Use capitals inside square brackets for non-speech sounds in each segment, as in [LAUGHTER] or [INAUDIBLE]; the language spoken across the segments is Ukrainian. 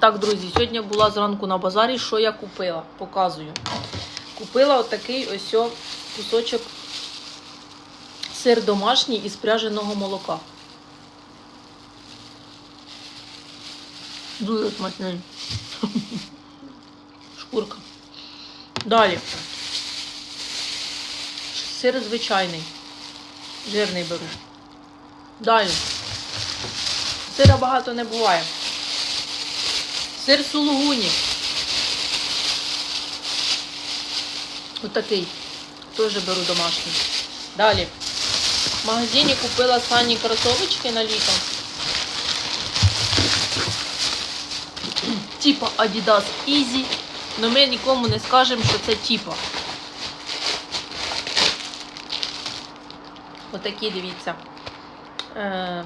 Так, друзі, сьогодні була зранку на базарі. Що я купила? Показую. Купила отакий ось кусочок сир домашній із пряженого молока. Дуже смачний. [LAUGHS] Шкурка. Далі. Сир звичайний. Жирний беру. Далі. Сира багато не буває. Сир сулугуні. Отакий. Теж беру домашній. Далі. В магазині купила сані кросовочки на літо. [CLEARS THROAT] Типа Adidas Easy. Но ми нікому не скажемо, що це типа. Отакі, дивіться. Е,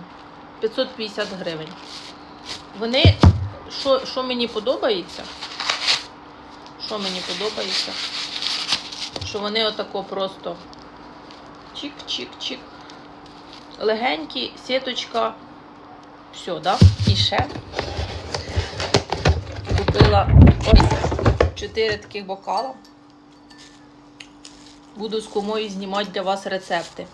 550 гривень. Вони, що, що мені подобається? Що мені подобається? Що вони отако просто чик-чик-чик. Легенькі, сіточка. Все, да? І ще купила ось 4 таких бокала. Буду з кумою знімати для вас рецепти.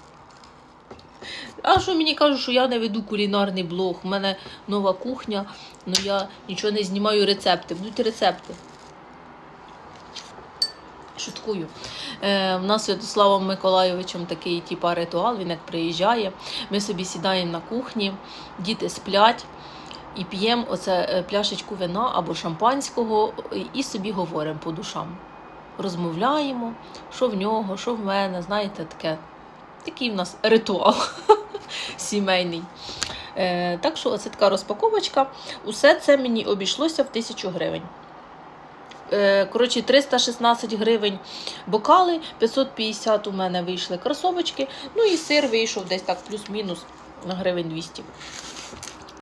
А що мені кажуть, що я не веду кулінарний блог, у мене нова кухня, але я нічого не знімаю рецепти. Будуть рецепти. Шуткую. Е, у нас Святославом Миколайовичем такий типа ритуал, він як приїжджає. Ми собі сідаємо на кухні, діти сплять і п'ємо оце е, пляшечку вина або шампанського і собі говоримо по душам. Розмовляємо, що в нього, що в мене, знаєте, таке. Такий в нас ритуал [LAUGHS] сімейний. Е, так що оце така розпаковочка. Усе це мені обійшлося в 1000 гривень. Е, коротше, 316 гривень бокали, 550 у мене вийшли кросовочки, ну і сир вийшов десь так плюс-мінус на гривень 200.